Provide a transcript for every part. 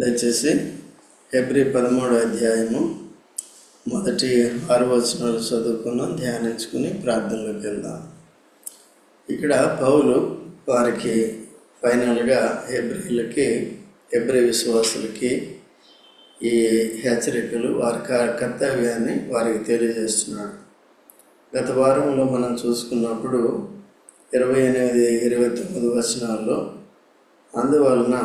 దయచేసి ఎబ్రి పదమూడు అధ్యాయము మొదటి ఆరు వచనాలు చదువుకున్నాం ధ్యానించుకుని ప్రార్థనలోకి వెళ్దాం. ఇక్కడ పౌలు వారికి ఫైనల్గా ఎబ్రిలకి ఎబ్రి విశ్వాసులకి ఈ హెచ్చరికలు వారి కర్తవ్యాన్ని వారికి తెలియజేస్తున్నాడు. గత వారంలో మనం చూసుకున్నప్పుడు ఇరవై ఎనిమిది ఇరవై తొమ్మిది వచనాల్లో అందువలన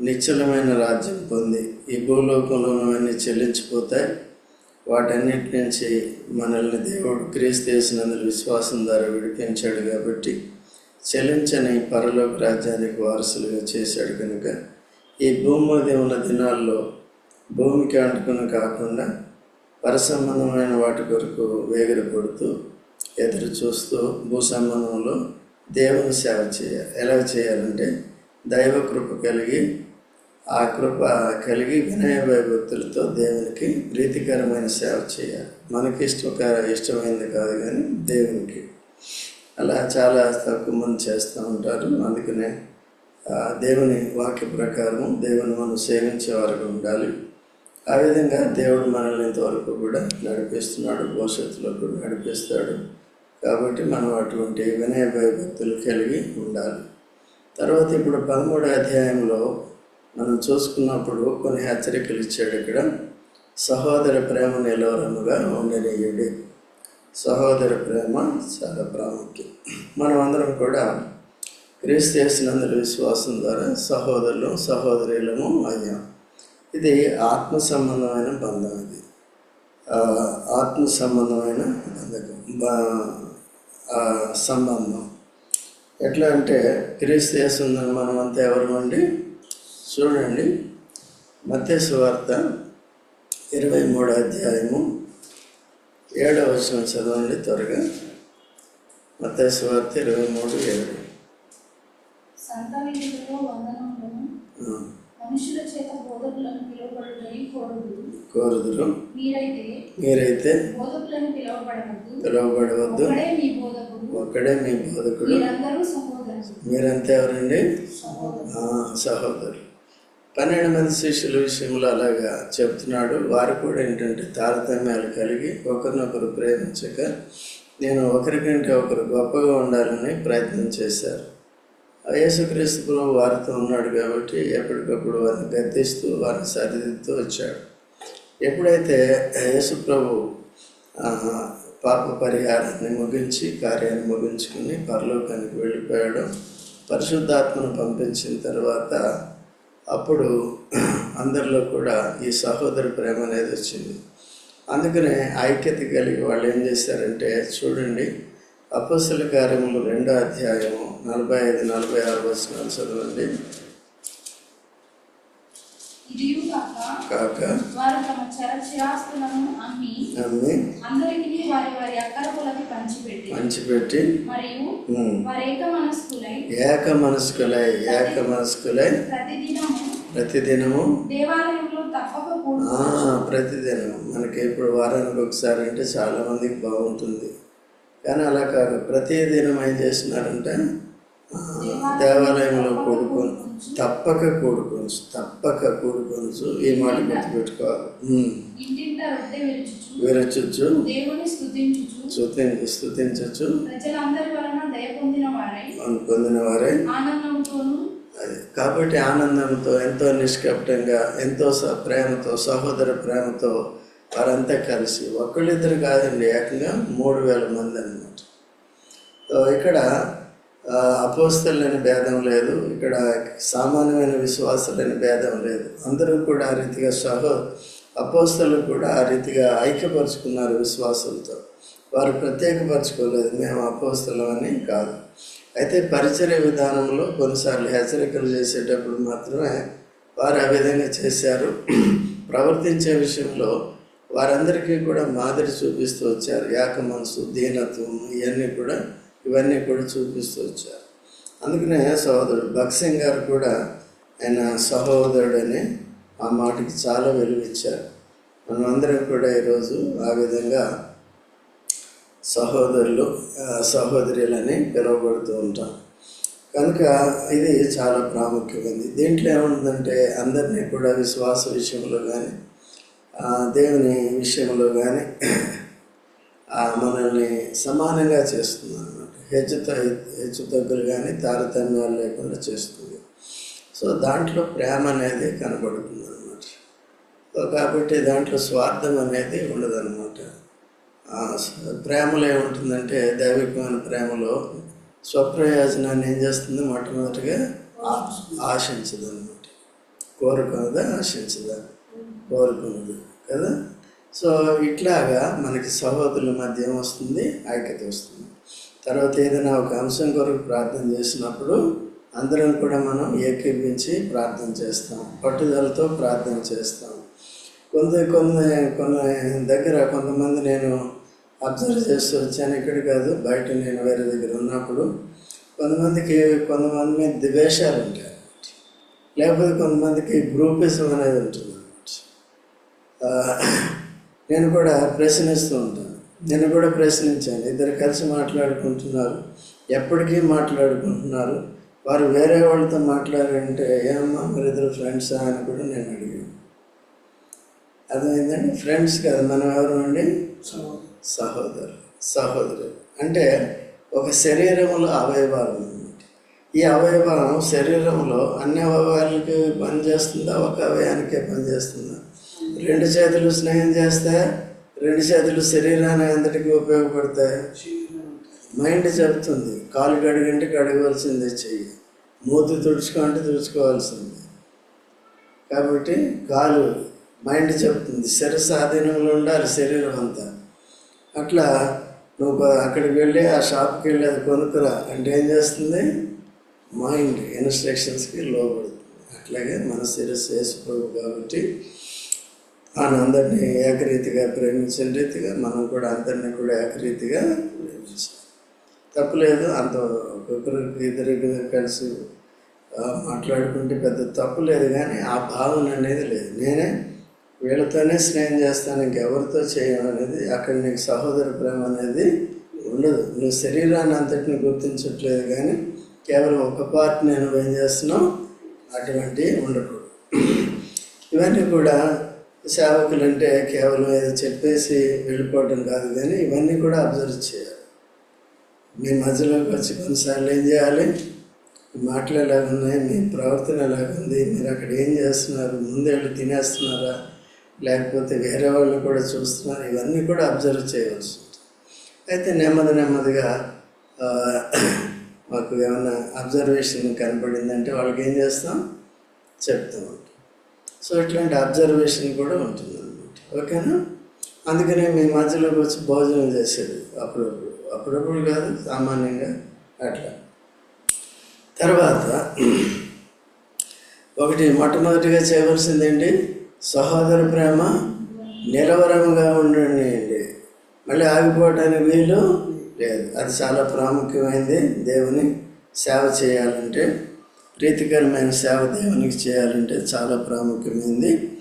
నిశ్చలమైన రాజ్యం పొంది ఈ భూలోకంలోనవన్నీ చెల్లించిపోతాయి. వాటన్నిటి నుంచి మనల్ని దేవుడు క్రీస్తు చేసినందుకు విశ్వాసం ద్వారా విడిపించాడు కాబట్టి చెల్లించని పరలోక రాజ్యానికి వారసులుగా చేశాడు కనుక ఈ భూమి మీద ఉన్న దినాల్లో భూమికి అంటుకుని కాకుండా పరసంబంధమైన వాటి కొరకు వేగిరపడుతూ ఎదురు చూస్తూ భూ సంబంధంలో దేవుని సేవ చేయాలి ఎలా చేయాలంటే దైవ కృప కలిగి ఆ కృప కలిగి వినయ భయభక్తులతో దేవునికి ప్రీతికరమైన సేవ చేయాలి. మనకి ఇష్టకర ఇష్టమైంది కాదు కానీ దేవునికి. అలా చాలా తక్కువ మంది చేస్తూ ఉంటారు. అందుకనే ఆ, దేవుని వాక్య ప్రకారం దేవుని మనం సేవించే వారికి ఉండాలి. ఆ విధంగా దేవుడు మనల్ని ఇంతవరకు కూడా నడిపిస్తున్నాడు భవిష్యత్తులో కూడా నడిపిస్తాడు. కాబట్టి మనం అటువంటి వినయ భయభక్తులు కలిగి ఉండాలి. తర్వాత ఇప్పుడు పదమూడో అధ్యాయంలో మనం చూసుకున్నప్పుడు కొన్ని హెచ్చరికలు ఇచ్చాడు ఇక్కడ. సహోదర ప్రేమ నిలవరముగా ఉండనీయుడి సహోదర ప్రేమ చాలా ప్రాముఖ్యం. మనం అందరం కూడా క్రీస్తు చేసినందుకు విశ్వాసం ద్వారా సహోదరులు సహోదరులము అయ్యాం. ఇది ఆత్మ సంబంధమైన బంధం ఇది. ఆత్మ సంబంధమైన బంధకం. సంబంధం. ఎట్లా అంటే క్రీస్తు చేస్తుందని మనం అంతా ఎవరమండి చూడండి. మత్తేసు వార్త ఇరవై మూడో అధ్యాయము ఏడవ వచనం చదవండి త్వరగా. మత్తేసు వార్త ఇరవై మూడు ఏడు. మనుషుల చేత బోధకులను పిలువబడుటని కోరుదు కోరుదురు? మీరైతే మీరైతే బోధకులను పిలువబడవద్దు. పిలువబడవద్దు. ఒక్కడే మీ బోధకుడు. ఒక్కడే మీ బోధకుడు. మీరందరూ సహోదరులు. మీరంతా ఎవరండి? సహోదరులు. పన్నెండు మంది శిష్యుల విషయంలో అలాగా చెప్తున్నాడు. వారు కూడా ఏంటంటే తారతమ్యాలు కలిగి ఒకరినొకరు ప్రేమించక నేను ఒకరికంటే ఒకరు గొప్పగా ఉండాలని ప్రయత్నం చేశారు. యేసుక్రీస్తు ప్రభు వారితో ఉన్నాడు కాబట్టి ఎప్పటికప్పుడు వారిని గద్దిస్తూ వారిని సరిదిద్దుతూ వచ్చాడు. ఎప్పుడైతే యేసు ప్రభు పాప పరిహారాన్ని ముగించి కార్యాన్ని ముగించుకుని పరలోకానికి వెళ్ళిపోయాడు పరిశుద్ధాత్మను పంపించిన తర్వాత అప్పుడు అందరిలో కూడా ఈ సహోదర ప్రేమ అనేది వచ్చింది. అందుకనే ఐక్యత కలిగి వాళ్ళు ఏం చేశారంటే చూడండి అపస్సుల కార్యములు రెండో అధ్యాయము నలభై ఐదు నలభై ఆరు వచనాలు చదవండి. కాక వారు తమ అమ్మి అమ్మి అందరికీ వారి వారి అక్కర కొలది పంచిపెట్టి పంచిపెట్టి మరియు వారి ఏక మనస్కులై ఏక మనస్కులై ఏక మనస్కులై ప్రతిదినము ప్రతిదినము దేవాలయంలో తప్పక ప్రతిదినం మనకి ఇప్పుడు వారానికి ఒకసారి అంటే చాలా మందికి బాగుంటుంది. కానీ అలా కాదు. ప్రతి దినం ఏం చేస్తున్నారంటే దేవాలయంలో కూడుకొని తప్పక కూడుకొనచ్చు తప్పక కూడుకొనచ్చు ఈ మాట గుర్తుపెట్టుకోవాలి. విరచొచ్చు. దయ పొందిన వారై. అది. కాబట్టి ఆనందంతో ఎంతో నిష్కపటంగా ఎంతో ప్రేమతో సహోదర ప్రేమతో వారంతా కలిసి ఒకళ్ళిద్దరు కాదండి ఏకంగా మూడు వేల మంది అనమాట ఇక్కడ అపోస్తలని భేదం లేదు ఇక్కడ సామాన్యమైన విశ్వాసులని భేదం లేదు. అందరూ కూడా ఆ రీతిగా సహో అపోస్తలు కూడా ఆ రీతిగా ఐక్యపరుచుకున్నారు విశ్వాసంతో వారు ప్రత్యేకపరచుకోలేదు మేము అపోస్తలం అని కాదు. అయితే పరిచర్య విధానంలో కొన్నిసార్లు హెచ్చరికలు చేసేటప్పుడు మాత్రమే వారు ఆ విధంగా చేశారు. ప్రవర్తించే విషయంలో వారందరికీ కూడా మాదిరి చూపిస్తూ వచ్చారు. ఏక మనసు దీనత్వం ఇవన్నీ కూడా ఇవన్నీ కూడా చూపిస్తూ వచ్చారు. అందుకనే సహోదరుడు భక్సింగ్ గారు కూడా ఆయన సహోదరుడని ఆ మాటకి చాలా వెలువిచ్చారు మనం అందరం కూడా ఈరోజు ఆ విధంగా సహోదరులు సహోదరులని పిలువబడుతూ ఉంటాం. కనుక ఇది చాలా ప్రాముఖ్యమైనది దీంట్లో ఏముందంటే అందరినీ కూడా విశ్వాస విషయంలో కానీ దేవుని విషయంలో కానీ మనల్ని సమానంగా చేస్తుంది అనమాట హెచ్చు హెచ్చు తగ్గులు కానీ తారతమ్యాలు లేకుండా చేస్తుంది. సో దాంట్లో ప్రేమ అనేది కనబడుతుంది అనమాట సో కాబట్టి దాంట్లో స్వార్థం అనేది ఉండదన్నమాట. ప్రేమలో ఏముంటుందంటే దైవికమైన ప్రేమలో స్వప్రయోజనాన్ని ఏం చేస్తుంది? మొట్టమొదటిగా ఆశించదు అనమాట కోరుకున్నదా ఆశించదా కోరుకుంది కదా? సో ఇట్లాగా మనకి సహోదరుల మధ్య ఏమొస్తుంది? ఐక్యత వస్తుంది. తర్వాత ఏదైనా ఒక అంశం కొరకు ప్రార్థన చేసినప్పుడు అందరం కూడా మనం ఏకీభించి ప్రార్థన చేస్తాం పట్టుదలతో ప్రార్థన చేస్తాం. కొంత కొన్ని కొన్ని దగ్గర కొంతమంది నేను అబ్జర్వ్ చేస్తూ వచ్చాను. ఇక్కడ కాదు బయట నేను వేరే దగ్గర ఉన్నప్పుడు కొంతమందికి కొంతమంది మీద ద్వేషాలు ఉంటాయి. లేకపోతే కొంతమందికి గ్రూపిజం అనేది ఉంటుంది. నేను కూడా ప్రశ్నిస్తూ ఉంటాను. నేను కూడా ప్రశ్నించాను. ఇద్దరు కలిసి మాట్లాడుకుంటున్నారు. ఎప్పటికీ మాట్లాడుకుంటున్నారు. వారు వేరే వాళ్ళతో మాట్లాడారంటే ఏమమ్మా మరి ఇద్దరు ఫ్రెండ్సా అని కూడా నేను అడిగాను. అర్థమైందండి? ఫ్రెండ్స్ కదా మనం ఎవరు అండి? సహోదరు. సహోదరు. అంటే ఒక శరీరంలో అవయవాలు అన్నమాట. ఈ అవయవం శరీరంలో అన్ని అవయవాలకి పనిచేస్తుందా? ఒక అవయానికే పనిచేస్తుందా? రెండు చేతులు స్నేహం చేస్తే రెండు చేతులు శరీరాన్ని అందరికీ ఉపయోగపడతాయి. మైండ్ చెప్తుంది కాలు కడిగంటే కడగవలసిందే చెయ్యి. మూతి తుడుచుకుంటే తుడుచుకోవాల్సింది. కాబట్టి కాలు మైండ్ చెప్తుంది శరీర స్వాధీనంలో ఉండాలి శరీరం అంతా. అట్లా నువ్వు అక్కడికి వెళ్ళి ఆ షాప్కి వెళ్ళి అది కొనుక్కురా. అంటే ఏం చేస్తుంది? మైండ్ ఇన్స్ట్రక్షన్స్కి లోపడుతుంది అట్లాగే మన శిరస్సు వేసుకోవు కాబట్టి ఆయన అందరినీ ఏకరీతిగా ప్రేమించిన రీతిగా మనం కూడా అందరినీ కూడా ఏకరీతిగా ప్రేమించాలి. తప్పులేదు అంత ఒకరికి ఇద్దరికి కలిసి మాట్లాడుకుంటే పెద్ద తప్పు లేదు కానీ ఆ భావన అనేది లేదు. నేనే వీళ్ళతోనే స్నేహం చేస్తాను ఇంకెవరితో చేయను అనేది అక్కడ నీకు సహోదర ప్రేమ అనేది ఉండదు. నువ్వు శరీరాన్ని అంతటిని గుర్తించట్లేదు కానీ కేవలం ఒక పార్ట్ నేను ఏం చేస్తున్నావు? అటువంటి ఉండకూడదు. ఇవన్నీ కూడా సేవకులు అంటే కేవలం ఏదో చెప్పేసి వెళ్ళిపోవడం కాదు కానీ ఇవన్నీ కూడా అబ్జర్వ్ చేయాలి. మీ మధ్యలోకి వచ్చి కొన్నిసార్లు ఏం చేయాలి? మీ మాటలు ఎలాగ ఉన్నాయి? మీ ప్రవర్తన ఎలాగుంది మీరు అక్కడ ఏం చేస్తున్నారు? ముందేళ్ళు తినేస్తున్నారా? లేకపోతే వేరే వాళ్ళు కూడా చూస్తున్నారు? ఇవన్నీ కూడా అబ్జర్వ్ చేయవలసి అయితే నెమ్మది నెమ్మదిగా మాకు ఏమైనా అబ్జర్వేషన్ కనబడిందంటే వాళ్ళకి ఏం చేస్తాం? చెప్తాం. సో ఇట్లాంటి అబ్జర్వేషన్ కూడా ఉంటుంది అనమాట ఓకేనా? అందుకనే మీ మధ్యలోకి వచ్చి భోజనం చేసేది. అప్పుడప్పుడు. అప్పుడప్పుడు కాదు సామాన్యంగా అట్లా. తర్వాత ఒకటి మొట్టమొదటిగా చేయవలసిందేంటి? సహోదర ప్రేమ నిలవరంగా ఉండండి మళ్ళీ ఆగిపోవడానికి వీలు లేదు. అది చాలా ప్రాముఖ్యమైనది దేవుని సేవ చేయాలంటే ప్రీతికరమైన సేవ దేవునికి చేయాలంటే చాలా ప్రాముఖ్యమైనది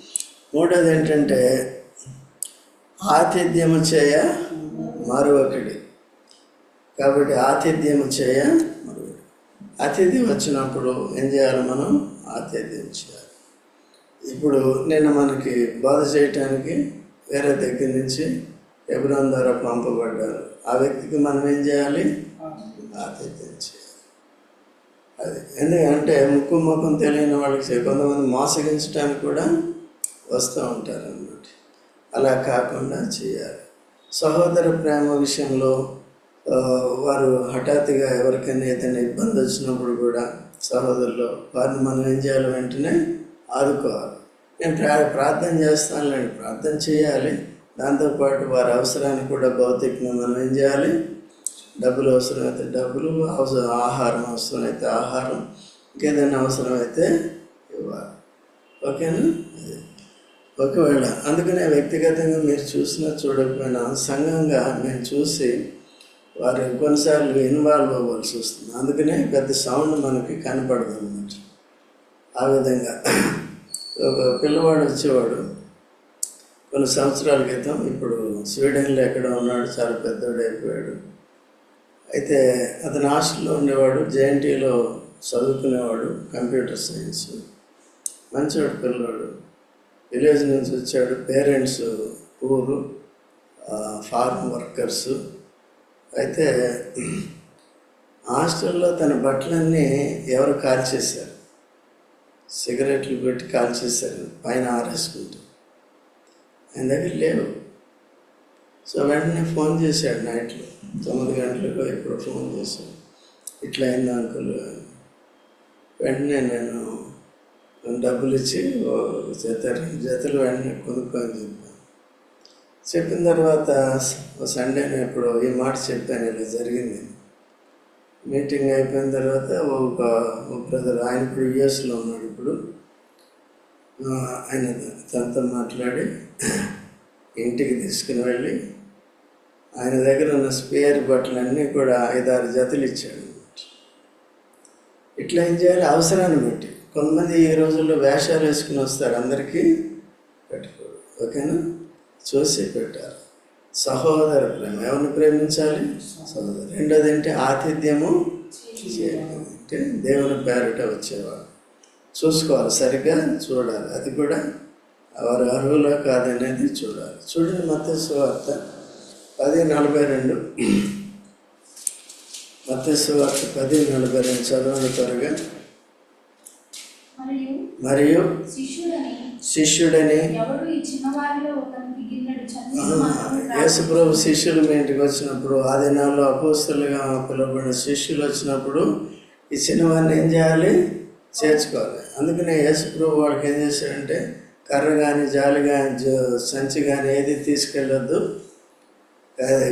మూడోది ఏంటంటే ఆతిథ్యము చేయ మరొకటి. కాబట్టి ఆతిథ్యము చేయ మరొకటి. అతిథి వచ్చినప్పుడు ఏం చేయాలి మనం? ఆతిథ్యం చేయాలి. ఇప్పుడు నిన్న మనకి బోధ చేయటానికి వేరే దగ్గర నుంచి ఎబ్రాన్ ద్వారా పంపబడ్డారు. ఆ వ్యక్తికి మనం ఏం చేయాలి? ఆతిథ్యం చేయాలి. ఎందుకంటే ముక్కు ముఖం తెలియని వాళ్ళకి కొంతమంది మోసగించడానికి కూడా వస్తూ ఉంటారు అన్నమాట అలా కాకుండా చేయాలి. సహోదర ప్రేమ విషయంలో వారు హఠాత్తుగా ఎవరికైనా ఏదైనా ఇబ్బంది వచ్చినప్పుడు కూడా సహోదరులు వారిని మనం ఏం చేయాలి వెంటనే ఆదుకోవాలి. నేను ప్రా ప్రార్థన చేస్తానులేండి ప్రార్థన చేయాలి. దాంతోపాటు వారి అవసరాన్ని కూడా భౌతికంగా మనం ఏం చేయాలి? డబ్బులు అవసరమైతే డబ్బులు అవసరం ఆహారం అవసరమైతే ఆహారం ఇంకేదైనా అవసరమైతే ఇవ్వాలి. ఓకేనా? ఒకవేళ అందుకనే వ్యక్తిగతంగా మీరు చూసినా చూడకపోయినా సంఘంగా మేము చూసి వారు కొన్నిసార్లు ఇన్వాల్వ్ అవ్వాల్సి వస్తుంది. అందుకనే పెద్ద సౌండ్ మనకి కనపడదు అన్నమాట. ఆ విధంగా ఒక పిల్లవాడు వచ్చేవాడు. కొన్ని సంవత్సరాల క్రితం ఇప్పుడు స్వీడన్లో ఎక్కడ ఉన్నాడు చాలా పెద్దవాడు అయిపోయాడు. అయితే అతను హాస్టల్లో ఉండేవాడు జేఎన్టీలో చదువుకునేవాడు కంప్యూటర్ సైన్స్ మంచివాడు పిల్లవాడు. విలేజ్ నుంచి వచ్చాడు పేరెంట్స్ ఊరు ఫార్మ్ వర్కర్స్ అయితే హాస్టల్లో తన బట్టలన్నీ ఎవరు కాల్చేశారు? సిగరెట్లు పెట్టి కాల్చేశారు పైన ఆరేసుకుంటూ. ఆయన దగ్గర లేవు. సో వెంటనే ఫోన్ చేశాడు నైట్లో తొమ్మిది గంటలకు ఇప్పుడు ఫోన్ చేశాడు. ఇట్లా అయింది అంకుల్ అని. వెంటనే నేను డబ్బులు ఇచ్చి జత జతలు వెంటనే కొనుక్కొని చెప్పాను చెప్పిన తర్వాత సండే నేను ఇప్పుడు ఈ మాట చెప్పాను ఇలా జరిగింది. మీటింగ్ అయిపోయిన తర్వాత ఒక బ్రదర్ ఆయన ఇప్పుడు యుఎస్లో ఉన్నాడు ఇప్పుడు. ఆయన తనతో మాట్లాడి ఇంటికి తీసుకుని వెళ్ళి ఆయన దగ్గర ఉన్న స్పేర్ బట్టలన్నీ కూడా ఐదారు జతలు ఇచ్చాడు. ఇట్లా ఏం చేయాలి? అవసరాన్ని బట్టి. కొంతమంది ఈ రోజుల్లో వేషాలు వేసుకుని వస్తారు. అందరికీ పెట్టుకోడు ఓకేనా? చూసి పెట్టాలి. సహోదర ప్రేమ. ఎవరిని ప్రేమించాలి? సహోదరు. రెండోది ఏంటి? ఆతిథ్యము అంటే దేవుని పేరిట వచ్చేవాడు చూసుకోవాలి. సరిగ్గా చూడాలి. అది కూడా వారు అర్హులో కాదనేది చూడాలి. చూడండి మత వార్త పది నలభై రెండు. మత వార్త పది నలభై రెండు. చదవండి త్వరగా. మరియు శిష్యుడని యేసుప్రభు శిష్యులు మీ ఇంటికి వచ్చినప్పుడు ఆ దినాల్లో అపోస్తులుగా పిలువబడిన శిష్యులు వచ్చినప్పుడు ఈ చిన్నవారిని ఏం చేయాలి? చేర్చుకోవాలి. అందుకనే యేసుప్రభు వాళ్ళకి ఏం చేశాడంటే కర్ర కానీ జాలి కానీ సంచి కానీ ఏది తీసుకెళ్ళొద్దు.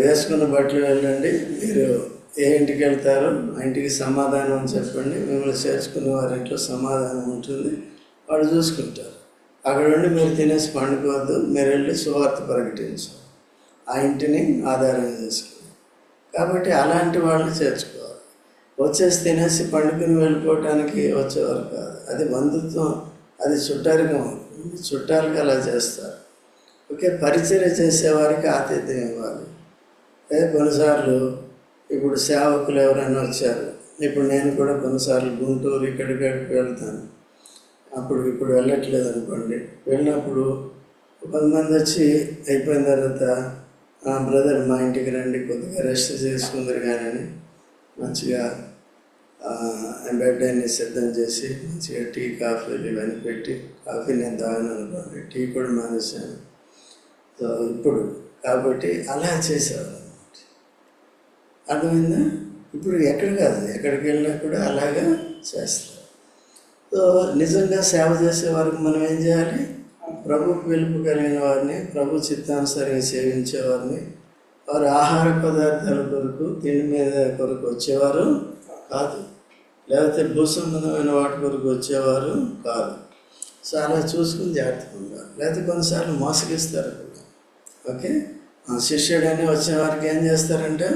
వేసుకున్న బట్టలు వెళ్ళండి. మీరు ఏ ఇంటికి వెళ్తారో ఆ ఇంటికి సమాధానం అని చెప్పండి. మిమ్మల్ని చేర్చుకునే వారి ఇంట్లో సమాధానం ఉంటుంది. వాళ్ళు చూసుకుంటారు. అక్కడ ఉండి మీరు తినేసి పండుకోవద్దు. మీరు వెళ్ళి సువార్త ప్రకటించు. ఆ ఇంటిని ఆధారం చేసుకుని. కాబట్టి అలాంటి వాళ్ళని చేర్చుకోవాలి. వచ్చేసి తినేసి పండుకుని వెళ్ళిపోవటానికి వచ్చేవారు కాదు. అది బంధుత్వం అది చుట్టారికం చుట్టాలకి అలా చేస్తారు. ఓకే పరిచయం చేసేవారికి ఆతిథ్యం ఇవ్వాలి. అదే కొన్నిసార్లు ఇప్పుడు సేవకులు ఎవరైనా వచ్చారు. ఇప్పుడు నేను కూడా కొన్నిసార్లు గుంటూరు ఇక్కడికి వెళ్తాను. అప్పుడు ఇప్పుడు వెళ్ళట్లేదు అనుకోండి. వెళ్ళినప్పుడు కొంతమంది వచ్చి అయిపోయిన తర్వాత "ఆ, బ్రదర్ మా ఇంటికి రండి కొద్దిగా రెస్ట్ చేసుకుందరు కానీ మంచిగా ఆ, సిద్ధం చేసి మంచిగా టీ కాఫీలు ఇవన్నీ పెట్టి కాఫీ నేను తాగను అనుకోండి టీ కూడా మానేశాను. సో ఇప్పుడు కాబట్టి అలా చేసేవారు అర్థమైందా? ఇప్పుడు ఎక్కడ కాదు ఎక్కడికి వెళ్ళినా కూడా అలాగా చేస్తారు. సో నిజంగా సేవ చేసే వారికి మనం ఏం చేయాలి? ప్రభు పిలుపు కలిగిన వారిని ప్రభు చిత్తానుసారంగా సేవించేవారిని వారి వారు ఆహార పదార్థాల కొరకు తిండి మీద కొరకు వచ్చేవారు. కాదు. లేకపోతే భూ సంబంధమైన వాటి కొరకు వచ్చేవారు కాదు. సో అలా చూసుకుని జాగ్రత్తగా ఉండాలి. లేకపోతే కొన్నిసార్లు మోసగిస్తారు కూడా. ఓకే? శిష్యుడని వచ్చిన వారికి ఏం చేస్తారంటే?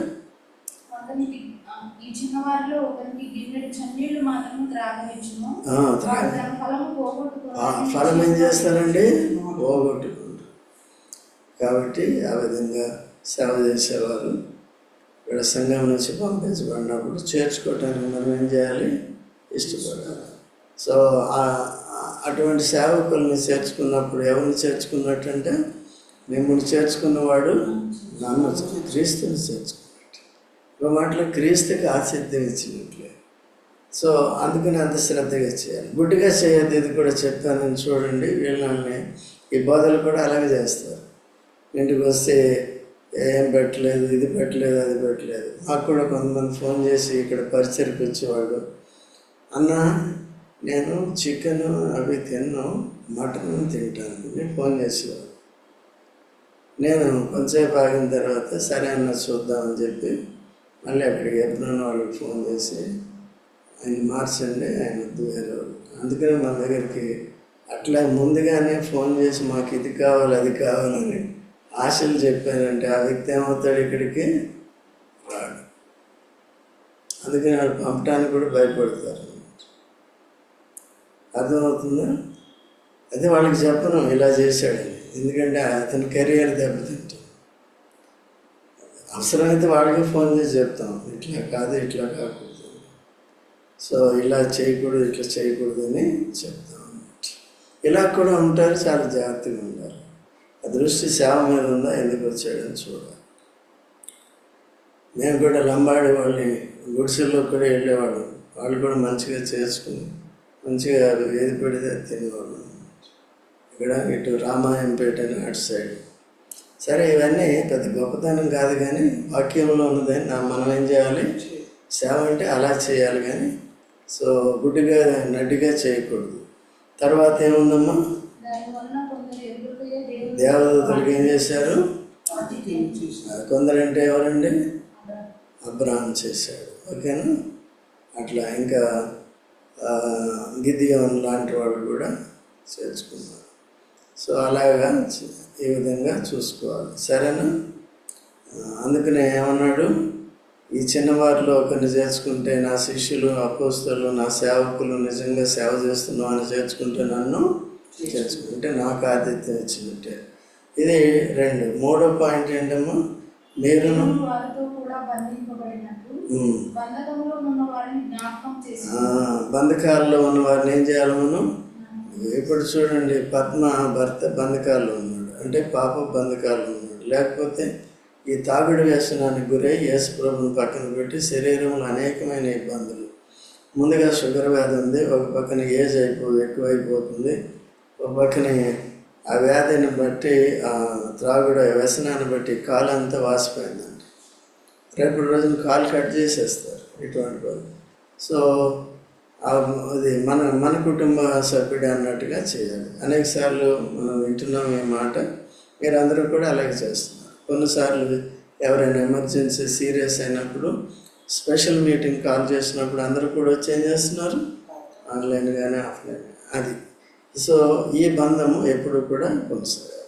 ఫలం ఏం చేస్తారండి? పోగొట్టుకుంటారు. కాబట్టి ఆ విధంగా సేవ చేసేవారు. ఇక్కడ సంఘం నుంచి పంపించబడినప్పుడు చేర్చుకోవటానికి మనం ఏం చేయాలి? ఇష్టపడాలి. సో అటువంటి సేవకుల్ని చేర్చుకున్నప్పుడు ఎవరిని చేర్చుకున్నట్టు అంటే మిమ్మల్ని చేర్చుకున్నవాడు నన్ను క్రీస్తుని చేర్చుకున్నట్టు. ఒక మాటలో క్రీస్తుకి ఆతిథ్యం ఇచ్చినట్లే. సో అందుకని అంత శ్రద్ధగా చేయాలి. గుడ్డిగా చేయొద్దు ఇది కూడా చెప్తానని చూడండి. వీళ్ళని ఈ బోధలు కూడా అలాగే చేస్తారు. ఇంటికి వస్తే ఏం పెట్టలేదు ఇది పెట్టలేదు అది పెట్టలేదు. మాకు కూడా కొంతమంది ఫోన్ చేసి ఇక్కడ పరిచయకు వచ్చేవాడు అన్న నేను చికెన్ అవి తిన్నాను మటన్ తింటాను అని ఫోన్ చేసేవాడు నేను కొంచెంసేపు ఆగిన తర్వాత సరే అన్న చూద్దామని చెప్పి మళ్ళీ అక్కడికి ఎప్పుడన్నా వాళ్ళకి ఫోన్ చేసి ఆయన మార్చండి ఆయన వద్దు వేరే అందుకనే మన దగ్గరికి అట్లా ముందుగానే ఫోన్ చేసి మాకు ఇది కావాలి అది కావాలని ఆశలు చెప్పారంటే ఆ వ్యక్తి ఏమవుతాడు ఇక్కడికి? రాడు. అందుకని వాళ్ళు పంపడానికి కూడా భయపడతారు. అర్థమవుతుందా? అదే వాళ్ళకి చెప్పను ఇలా చేశాడని. ఎందుకంటే అతని కెరియర్ దెబ్బతింటుంది. అవసరమైతే వాళ్ళకి ఫోన్ చేసి చెప్తాం. ఇట్లా కాదు ఇట్లా కాకూడదు. సో ఇలా చేయకూడదు ఇట్లా చేయకూడదు అని చెప్తాం ఇలా కూడా ఉంటారు చాలా జాగ్రత్తగా ఉంటారు. దృష్టి సేవ మీద ఉందా? ఎందుకు వచ్చాడని చూడాలి. మేము కూడా లంబాడి వాళ్ళని గుడిసెల్లో కూడా వెళ్ళేవాళ్ళం వాళ్ళు కూడా మంచిగా చేసుకుని మంచిగా ఏది పెడితే తినేవాళ్ళం. ఇక్కడ ఇటు రామాయంపేట అని అటు సైడ్. సరే ఇవన్నీ పెద్ద గొప్పతనం కాదు కానీ వాక్యంలో ఉన్నదని నా మనం ఏం చేయాలి. సేవ అంటే అలా చేయాలి కానీ సో గుడ్డిగా నడ్డిగా చేయకూడదు. తర్వాత ఏముందమ్మా? దేవదూతలకు ఏం చేశారు? కొందరంటే ఎవరండి? అబ్రహాం చేశాడు. ఓకేనా? అట్లా ఇంకా ఆ, గిద్దియోన్ లాంటి వాళ్ళు కూడా చేర్చుకున్నారు. సో అలాగా ఈ విధంగా చూసుకోవాలి. సరేనా? అందుకనే ఏమన్నాడు? ఈ చిన్నవారిలో ఒకరిని చేర్చుకుంటే నా శిష్యులు అపోస్తులు నా సేవకులు నిజంగా సేవ చేస్తున్నావు అని చేర్చుకుంటే నన్ను చేర్చుకుంటే నాకు ఆతిథ్యం ఇచ్చినట్టే ఇది రెండు. మూడో పాయింట్ ఏంటమ్మా? ఆ, బంధకాల్లో ఉన్న వారిని ఏం చేయాలి మనం? ఇప్పుడు చూడండి పద్మ భర్త బంధకాల్లో ఉన్నాడు. అంటే పాప బంధకాల్లో ఉన్నాడు. లేకపోతే ఈ తాగుడు వ్యసనానికి గురై యేసు ప్రభుని పక్కన పెట్టి శరీరంలో అనేకమైన ఇబ్బందులు. ముందుగా షుగర్ వ్యాధి ఉంది ఒక పక్కన ఏజ్ అయిపో ఎక్కువైపోతుంది. ఒక పక్కన ఆ వ్యాధిని బట్టి ఆ త్రాగుడు వ్యసనాన్ని బట్టి కాలు అంతా వాసిపోయిందండి రేపటి రోజున కాలు కట్ చేసేస్తారు ఇటువంటి వాళ్ళు. సో అది మన మన కుటుంబ సభ్యుడు అన్నట్టుగా చేయాలి. అనేకసార్లు మనం వింటున్నాం ఈ మాట మీరందరూ కూడా అలాగే చేస్తున్నారు. కొన్నిసార్లు ఎవరైనా ఎమర్జెన్సీ సీరియస్ అయినప్పుడు స్పెషల్ మీటింగ్ కాల్ చేసినప్పుడు అందరూ కూడా వచ్చి ఏం చేస్తున్నారు? ఆన్లైన్ కానీ ఆఫ్లైన్. అది. సో ఈ బంధము ఎప్పుడు కూడా కొనసాగాలి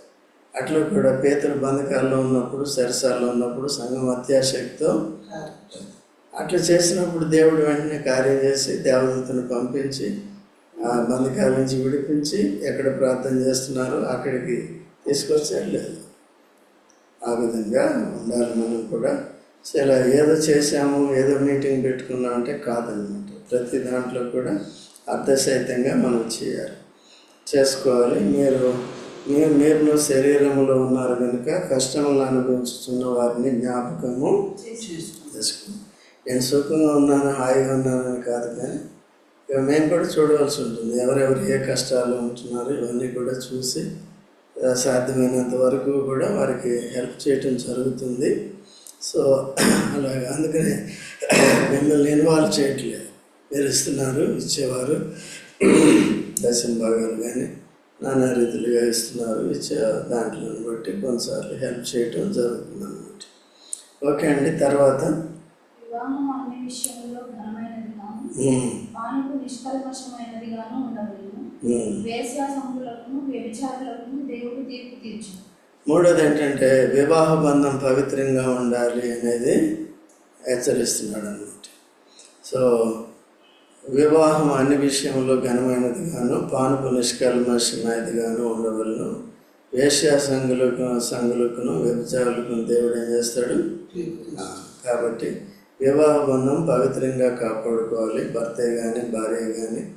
అట్లా కూడా పేతులు బంధకాల్లో ఉన్నప్పుడు సరసాల్లో ఉన్నప్పుడు సంఘం అత్యాశక్తితో అట్లా చేసినప్పుడు దేవుడు వెంటనే కార్యం చేసి దేవదూతను పంపించి ఆ బంధకాల నుంచి విడిపించి ఎక్కడ ప్రార్థన చేస్తున్నారో అక్కడికి తీసుకొచ్చాడు లేదు ఆ విధంగా ఉండాలి మనం కూడా. సో ఇలా ఏదో చేసాము ఏదో మీటింగ్ పెట్టుకున్నాం అంటే కాదనమాట ప్రతి దాంట్లో కూడా అర్ధసహితంగా మనం చేయాలి. చేసుకోవాలి. మీరు మీరు మీరు శరీరంలో ఉన్నారు కనుక కష్టములు అనుభవించుతున్న వారిని జ్ఞాపకము చేసుకోండి నేను సుఖంగా ఉన్నాను హాయిగా ఉన్నానని కాదు కానీ ఇక మేము కూడా చూడవలసి ఉంటుంది. ఎవరెవరు ఏ కష్టాలు ఉంటున్నారు ఇవన్నీ కూడా చూసి సాధ్యమైనంత వరకు కూడా వారికి హెల్ప్ చేయటం జరుగుతుంది. సో అలాగే. అందుకనే మిమ్మల్ని ఇన్వాల్వ్ చేయట్లేదు. మీరు ఇస్తున్నారు ఇచ్చేవారు. దశమ భాగాలు కానీ నానా రీతిలుగా ఇస్తున్నారు. ఇచ్చే దాంట్లో బట్టి కొన్నిసార్లు హెల్ప్ చేయటం జరుగుతుంది అన్నమాట ఓకే అండి తర్వాత? మూడోది ఏంటంటే వివాహ బంధం పవిత్రంగా ఉండాలి అనేది హెచ్చరిస్తున్నాడు అనమాట సో వివాహం అన్ని విషయంలో ఘనమైనది గాను పానుపు నిష్కల్మషమైనది గాను ఉండవలను. వేశ్యా సంఘులకు సంఘులకును వ్యభిచారులకు దేవుడు ఏం చేస్తాడు? కాబట్టి వివాహ బంధం పవిత్రంగా కాపాడుకోవాలి. భర్తే కానీ భార్య కానీ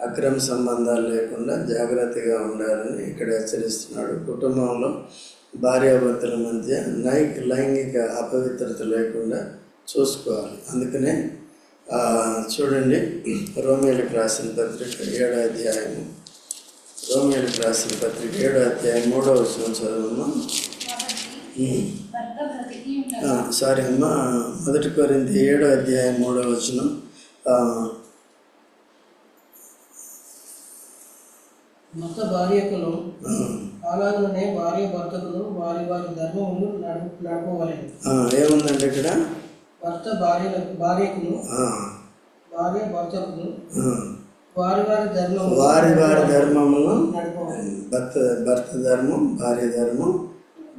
అక్రమ సంబంధాలు లేకుండా జాగ్రత్తగా ఉండాలని ఇక్కడ హెచ్చరిస్తున్నాడు. కుటుంబంలో భార్యాభర్తల మధ్య నై లైంగిక అపవిత్రత లేకుండా చూసుకోవాలి. అందుకనే చూడండి. రోమిలకు రాసిన పత్రిక ఏడో అధ్యాయము. రోమిలకు రాసిన పత్రిక ఏడో అధ్యాయం మూడో వచ్చిన ఉండగా సారీ అమ్మా మొదటి కొరింది ఏడో అధ్యాయం మూడో వచనం. ఆ, మత భార్యకులు అలాగనే భార్య భర్తకులు వారి వారి ధర్మములు నడు నడపవలెను. ఆ, ఏముందండి ఇక్కడ? భర్త భార్యలకు భార్య ఆ, వారి వారి ధర్మము వారి వారి ధర్మమును భర్త భర్త ధర్మం భార్య ధర్మం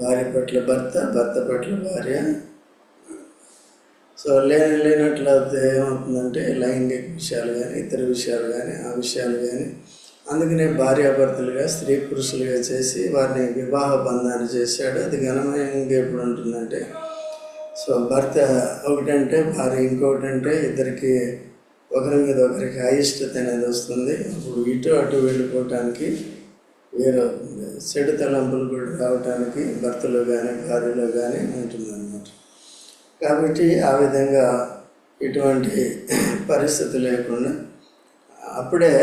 భార్య పట్ల భర్త భర్త పట్ల భార్య. సో లేని లేనట్లయితే ఏమవుతుందంటే లైంగిక విషయాలు కానీ ఇతర విషయాలు కానీ ఆ విషయాలు కానీ అందుకనే భార్యాభర్తలుగా స్త్రీ పురుషులుగా చేసి వారిని వివాహ బంధాన్ని చేశాడు. అది ఘనమైనగా ఎప్పుడు ఉంటుందంటే సో భర్త ఒకటంటే భార్య ఇంకొకటంటే ఇద్దరికి ఒకరి మీద ఒకరికి అయిష్టత అనేది వస్తుంది. అప్పుడు ఇటు అటు వెళ్ళిపోవటానికి వేరవుతుంది చెడు తలంపులు కూడా రావటానికి భర్తలో కానీ భార్యలో కానీ ఉంటుందన్నమాట. కాబట్టి ఆ విధంగా ఇటువంటి పరిస్థితి లేకుండా అప్పుడే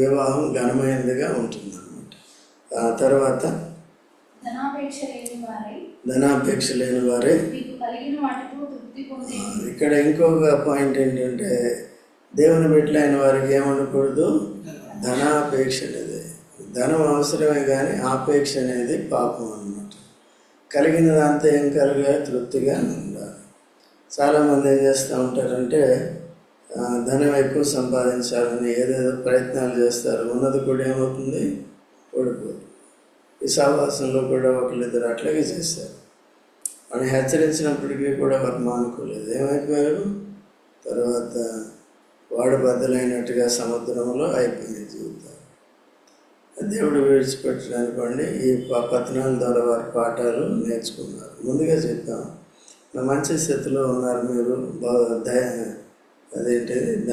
వివాహం ఘనమైనదిగా ఉంటుందన్నమాట. ఆ తర్వాత ధనాపేక్ష లేని వారై ధనాపేక్ష లేని వారే కలిగిన వాటితో తృప్తి పొంది. ఇక్కడ ఇంకొక పాయింట్ ఏంటంటే దేవుని బిడ్డలైన వారికి ఏమనకూడదు? ధనాపేక్ష అనేది. ధనం అవసరమే కానీ ఆపేక్ష అనేది పాపం అన్నమాట. కలిగిన దాంతో ఏం కలిగా? తృప్తిగా ఉండాలి. చాలామంది ఏం చేస్తూ ఉంటారంటే ధనం ఎక్కువ సంపాదించాలని ఏదేదో ప్రయత్నాలు చేస్తారు. ఉన్నది కూడా ఏమవుతుంది? ఓడిపోతుంది ఈ సావాసంలో కూడా ఒకళ్ళిద్దరు అట్లాగే చేస్తారు. వాడిని హెచ్చరించినప్పటికీ కూడా వారు మానుకోలేదు ఏమైపోయారు? తర్వాత వాడు బద్దలైనట్టుగా సముద్రంలో అయిపోయింది జీవితం. దేవుడు విడిచిపెట్టడానికి ఈ ప- పతనాల ద్వారా వారి పాఠాలు నేర్చుకున్నారు. ముందుగా చెప్తాం నా మంచి స్థితిలో ఉన్నారు మీరు. బాగా దయ అదేంటిది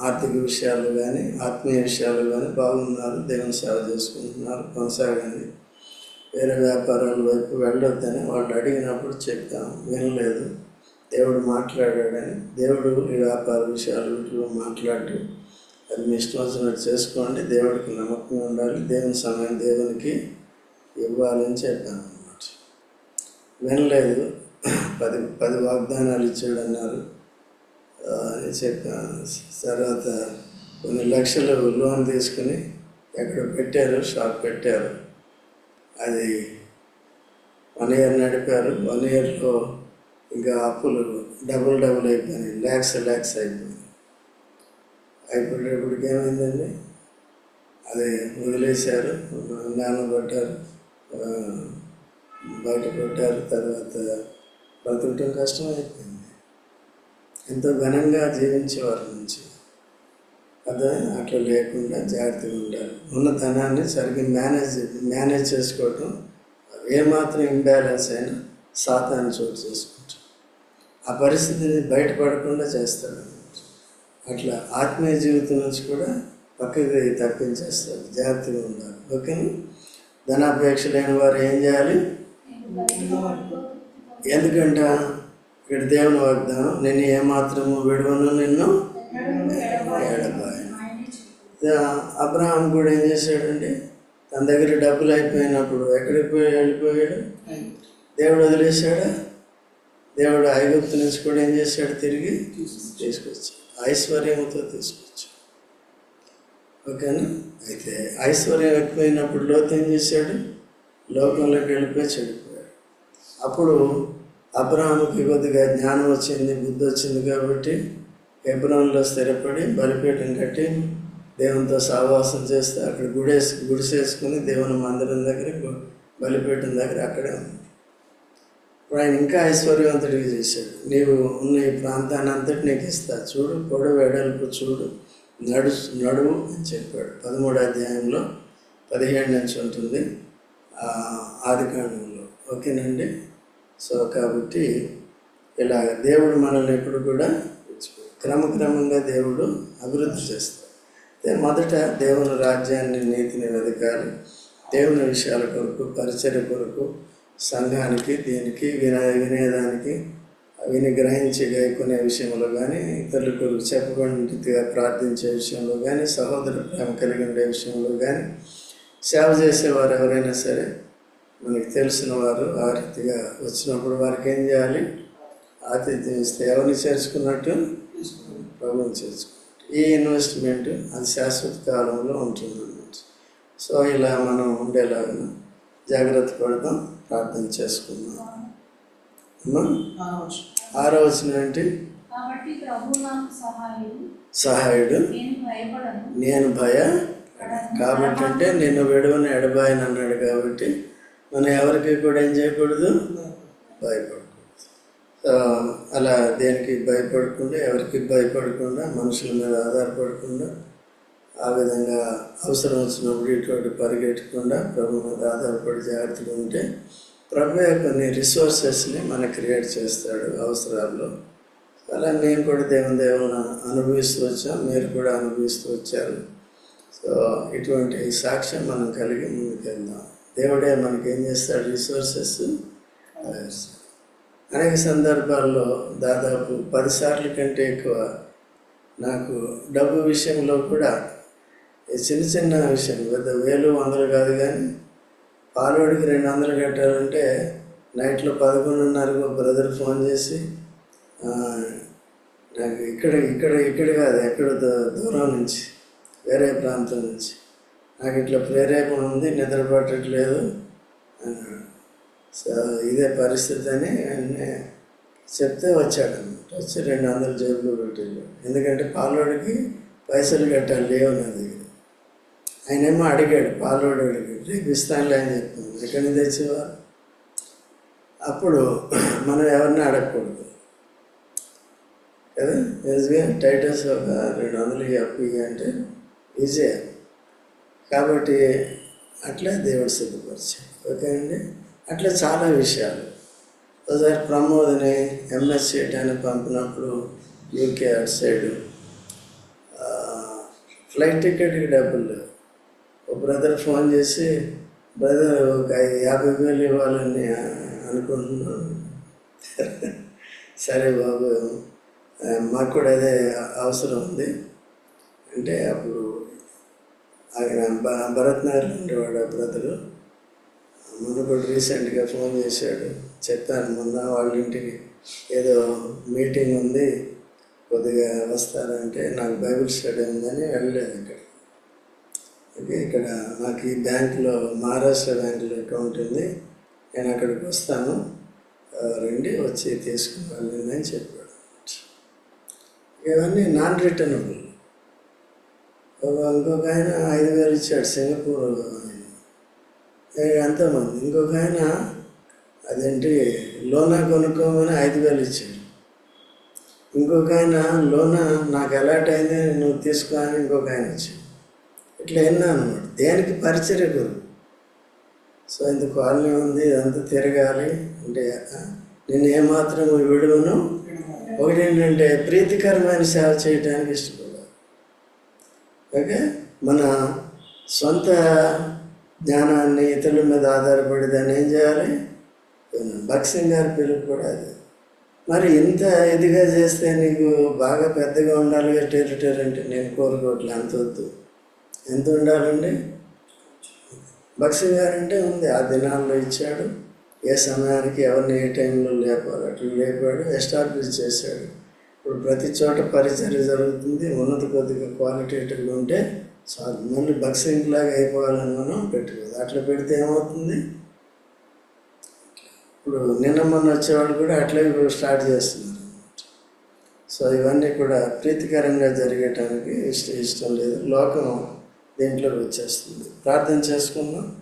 ఆర్థిక విషయాలు కానీ ఆత్మీయ విషయాలు కానీ బాగున్నారు. దేవుని సేవ చేసుకుంటున్నారు. కొనసాగండి. వేరే వ్యాపారాల వైపు వెళ్ళొద్దని వాళ్ళు అడిగినప్పుడు చెప్తాము వినలేదు. దేవుడు మాట్లాడాడని దేవుడు ఈ వ్యాపార విషయాలు వీటిలో మాట్లాడు అది మీ ఇష్టం వచ్చినట్టు చేసుకోండి. దేవుడికి నమ్మకం ఉండాలి. దేవుని సమయం దేవునికి ఇవ్వాలని చెప్పాను అనమాట వినలేదు. పది పది వాగ్దానాలు ఇచ్చాడు అన్నారు అని చెప్పాను. తర్వాత కొన్ని లక్షలు లోన్ తీసుకుని ఎక్కడ పెట్టారు షాప్ పెట్టారు. అది వన్ ఇయర్ నడిపారు. వన్ ఇయర్లో ఇంకా అప్పులు డబుల్ డబుల్ అయిపోయినాయి. ల్యాక్స్ ల్యాక్స్ అయిపోయినాయి. అయిపోయేటప్పటికి ఏమైందండి? అది వదిలేశారు. నానబెట్టారు బయట పెట్టారు తర్వాత బతకటం కష్టం అయిపోయింది ఎంతో ఘనంగా జీవించేవారి నుంచి అదే అట్లా లేకుండా జాగ్రత్తగా ఉండాలి. ఉన్న ధనాన్ని సరిగ్గా మేనేజ్ మేనేజ్ చేసుకోవటం ఏమాత్రం ఇంబ్యాలెన్స్ అయినా సాతాన్ని చోటు చేసుకుంటాం ఆ పరిస్థితిని బయటపడకుండా చేస్తాడు. అట్లా ఆత్మీయ జీవితం నుంచి కూడా పక్కకి తప్పించేస్తాడు. జాగ్రత్తగా ఉండాలి. ఓకేనా ధనాపేక్ష లేని వారు ఏం చేయాలి? ఎందుకంటే? ఇక్కడ దేవుని వాగ్దానం నేను ఏమాత్రము విడవను నిన్ను అబ్రహాం కూడా ఏం చేశాడండి తన దగ్గర డబ్బులు అయిపోయినప్పుడు ఎక్కడికి పోయి వెళ్ళిపోయాడు? దేవుడు వదిలేశాడా? దేవుడు ఐగుప్తు నుంచి కూడా ఏం చేశాడు? తిరిగి తీసుకొచ్చాడు. ఐశ్వర్యంతో తీసుకొచ్చాడు. ఓకేనా? అయితే ఐశ్వర్యం ఎక్కువైనప్పుడు లోతు ఏం చేశాడు? లోకంలోకి వెళ్ళిపోయి చెడిపోయాడు. అప్పుడు అబ్రహాముకి కొద్దిగా జ్ఞానం వచ్చింది బుద్ధి వచ్చింది కాబట్టి ఎబ్రహంలో స్థిరపడి బలిపీఠం కట్టి దేవునితో సహవాసం చేస్తే అక్కడ గుడేసి గుడిసేసుకుని దేవుని మందిరం దగ్గర బలిపీఠం దగ్గర అక్కడే ఉంది. ఇప్పుడు ఆయన ఇంకా ఐశ్వర్యవంతుడిగా చేశాడు. నీవు ఉన్న ఈ ప్రాంతాన్ని అంతటి నీకు ఇస్తా. చూడు పొడవు వెడల్పు చూడు నడు నడువు అని చెప్పాడు. పదమూడు అధ్యాయంలో పదిహేడు నుంచి ఉంటుంది. ఆ, ఆది కాండంలో. ఓకేనండి? సో కాబట్టి ఇలా దేవుడు మనల్ని ఎప్పుడు కూడా క్రమక్రమంగా దేవుడు అభివృద్ధి చేస్తాడు. మొదట దేవుని రాజ్యాన్ని నీతిని వెతకాలి దేవుని విషయాల కొరకు పరిచయ కొరకు సంఘానికి దీనికి విన వినేదానికి విని గ్రహించి గైకునే విషయంలో కానీ ఇతరులకు చెప్పబడిగా ప్రార్థించే విషయంలో కానీ సహోదర ప్రేమ కలిగి ఉండే విషయంలో కానీ సేవ చేసేవారు ఎవరైనా సరే మనకి తెలిసిన వారు ఆ రీతిగా వచ్చినప్పుడు వారికి ఏం చేయాలి? ఆతిథ్యం ఇస్తే ఎవరిని చేర్చుకున్నట్టు? చేర్చుకున్నట్టు ఈ ఇన్వెస్ట్మెంట్ అది శాశ్వత కాలంలో ఉంటుంది అన్నమాట సో ఇలా మనం ఉండేలాగా జాగ్రత్త పడదాం ప్రార్థన చేసుకుందాం. ఆరో వచ్చిన ఏంటి? సహాయుడు. నేను భయ కాబట్టి అంటే నిన్ను విడవని ఎడబాయని అన్నాడు కాబట్టి మనం ఎవరికి కూడా ఏం చేయకూడదు? భయపడకూడదు సో అలా దేనికి భయపడకుండా ఎవరికి భయపడకుండా మనుషుల మీద ఆధారపడకుండా ఆ విధంగా అవసరం వచ్చినప్పుడు ఇటువంటి పరిగెట్టకుండా ప్రభు మీద ఆధారపడి జాగ్రత్తగా ఉంటే ప్రభు కొన్ని రిసోర్సెస్ని మన క్రియేట్ చేస్తాడు అవసరాల్లో. అలా మేము కూడా దేవుని దేవుని అనుభవిస్తూ వచ్చాం మీరు కూడా అనుభవిస్తూ వచ్చారు. సో ఇటువంటి సాక్ష్యం మనం కలిగి ముందుకెళ్దాం. దేవుడే మనకి ఏం చేస్తాడు రిసోర్సెస్ అనేక సందర్భాల్లో దాదాపు పదిసార్లు కంటే ఎక్కువ నాకు డబ్బు విషయంలో కూడా చిన్న చిన్న విషయం పెద్ద వేలు వందలు కాదు కానీ పాలోడికి రెండు వందలు కట్టాలంటే నైట్లో పదకొండున్నరకు బ్రదర్ ఫోన్ చేసి నాకు ఇక్కడ ఇక్కడ ఇక్కడ కాదు ఎక్కడ దూరం నుంచి వేరే ప్రాంతం నుంచి నాకు ఇట్లా ప్రేరేపణ ఉంది నిద్ర పట్టట్లేదు అన్నాడు. సో ఇదే పరిస్థితి అని ఆయన చెప్తే వచ్చాడు అనమాట వచ్చి రెండు వందలు జేబులు పెట్టాడు. ఎందుకంటే పాలోడికి పైసలు కట్టాలి లేవు నా దగ్గర. ఆయనేమో అడిగాడు పాలోడు అడిగాడు రేపు ఇస్తానులే అని చెప్పాను ఎక్కడి నుంచి తెచ్చేవారు అప్పుడు మనం ఎవరిని అడగకూడదు. కదా? నిజంగా టైటస్ ఒక రెండు వందలు అప్పు అంటే ఈజీ. కాబట్టి అట్లా దేవుడు సిద్ధపరిచాడు. ఓకే అండి? అట్లా చాలా విషయాలు. ఒకసారి ప్రమోద్ని ఎంఎస్ చేయడానికి పంపినప్పుడు యూకే అటు సైడు ఫ్లైట్ టికెట్కి డబ్బులు లేవు. ఒక బ్రదర్ ఫోన్ చేసి బ్రదర్ ఒక యాభై వేలు ఇవ్వాలని అనుకుంటున్నాను. సరే బాబు మాకు కూడా అదే అవసరం ఉంది. అంటే అప్పుడు ఆయన భ- భరత్ నగర్ ఉండేవాడు ఆ బ్రదరు. మొన్న కూడా రీసెంట్గా ఫోన్ చేశాడు. చెప్పాను మొన్న వాళ్ళ ఇంటికి ఏదో మీటింగ్ ఉంది కొద్దిగా వస్తారంటే నాకు బైబిల్ స్టడీ ఉందని వెళ్ళలేదు ఇక్కడ. ఓకే ఇక్కడ నాకు ఈ బ్యాంకులో మహారాష్ట్ర బ్యాంకులో అకౌంట్ ఉంది నేను అక్కడికి వస్తాను. రండి వచ్చి తీసుకుని వెళ్ళండి అని చెప్పాడు. ఇవన్నీ నాన్ రిటర్నబుల్. ఇంకొక ఆయన ఐదు వేలు ఇచ్చాడు సింగపూర్ ఆయన ఎంతమంది ఇంకొక ఆయన అదేంటి? లోనా కొనుక్కోమని ఐదు వేలు ఇచ్చాడు. ఇంకొక ఆయన లోన నాకు ఎలాట్ అయింది నువ్వు తీసుకో అని ఇంకొక ఆయన ఇచ్చాడు ఇట్లా ఎన్నా అనమాట దేనికి పరిచర్య గురు? సో ఇంత కాలనీ ఉంది ఇదంతా తిరగాలి. అంటే నేను ఏమాత్రం విడువను. ఒకటి ఏంటంటే ప్రీతికరమైన సేవ చేయడానికి ఇష్టపడాలి ఓకే? మన సొంత జ్ఞానాన్ని ఇతరుల మీద ఆధారపడి దాన్ని ఏం చేయాలి. భక్సింగ్ గారి పిలుపు కూడా అది. మరి ఇంత ఇదిగా చేస్తే నీకు బాగా పెద్దగా ఉండాలి టెరిటరీ అంటే నేను కోరుకోవట్లే అంత వద్దు. ఎంత ఉండాలండి? భక్సింగ్ గారు అంటే ఉంది ఆ దినాల్లో ఇచ్చాడు. ఏ సమయానికి ఎవరిని ఏ టైంలో లేపాలి అట్లా లేపాడు ఎస్టాబ్లిష్ చేశాడు. ఇప్పుడు ప్రతి చోట పరిచర్య జరుగుతుంది ఉన్నత కొద్దిగా క్వాలిటేటివ్గా ఉంటే చాలు మళ్ళీ బక్సింగ్ లాగా అయిపోవాలని మనం పెట్టుకోదు అట్లా పెడితే ఏమవుతుంది? ఇప్పుడు నిన్న మొన్న వచ్చేవాళ్ళు కూడా అట్లే ఇప్పుడు స్టార్ట్ చేస్తున్నారు. సో ఇవన్నీ కూడా ప్రీతికరంగా జరిగేటానికి ఇష్టం ఇష్టం లేదు. లోకం దీంట్లోకి వచ్చేస్తుంది. ప్రార్థన చేసుకుందాం.